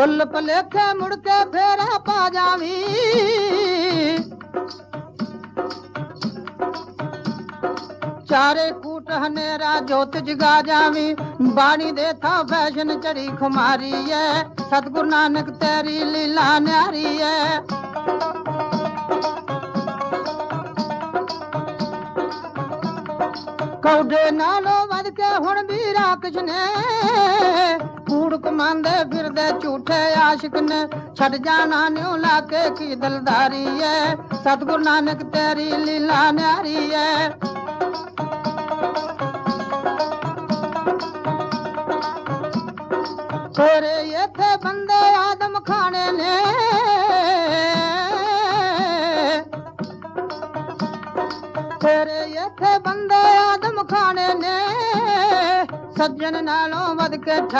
ਭੁੱਲ ਭਲੇਖੇ ਮੁੜ ਕੇ ਫੇਰਾ ਪਾ ਜਾਵੀਂ ਚਾਰੇ ਕੂਟ ਹਨੇਰਾ ਜੋਤ ਜਗਾ ਜਾਵੀਂ ਬਾਣੀ ਦੇ ਥਾਂ ਫੈਸ਼ਨ ਚੜੀ ਖੁਮਾਰੀ ਐ ਸਤਿਗੁਰ ਨਾਨਕ ਤੇਰੀ ਲੀਲਾ ਨਿਆਰੀ ਐ ਕੌਡੇ ਨਾਲੋਂ ਵੱਧ ਕੇ ਹੁਣ ਵੀ ਰਾਖਸ਼ ਨੇ ਕੂੜ ਕਮਾਂਦੇ ਫਿਰਦੇ ਝੂਠੇ ਆਸ਼ਿਕ ਨੇ। ਛੱਡ ਜਾਣਾ ਨਿਉ ਲਾ ਕੇ ਕੀ ਦਿਲਦਾਰੀ ਐ। ਸਤਿਗੁਰ ਨਾਨਕ ਤੇਰੀ ਲੀਲਾ ਨਿਆਰੀ ਐ। ਤੇਰੇ ਇੱਥੇ ਬੰਦੇ ਆਦਮ ਖਾਣੇ ਨੇ। ਤੇਰੇ ਇੱਥੇ ਬੰਦੇ ਆਦਮ ਖਾਣੇ ਨੇ। ਸੱਜਣ ਨਾਲੋਂ ਵੱਧ ਕੇ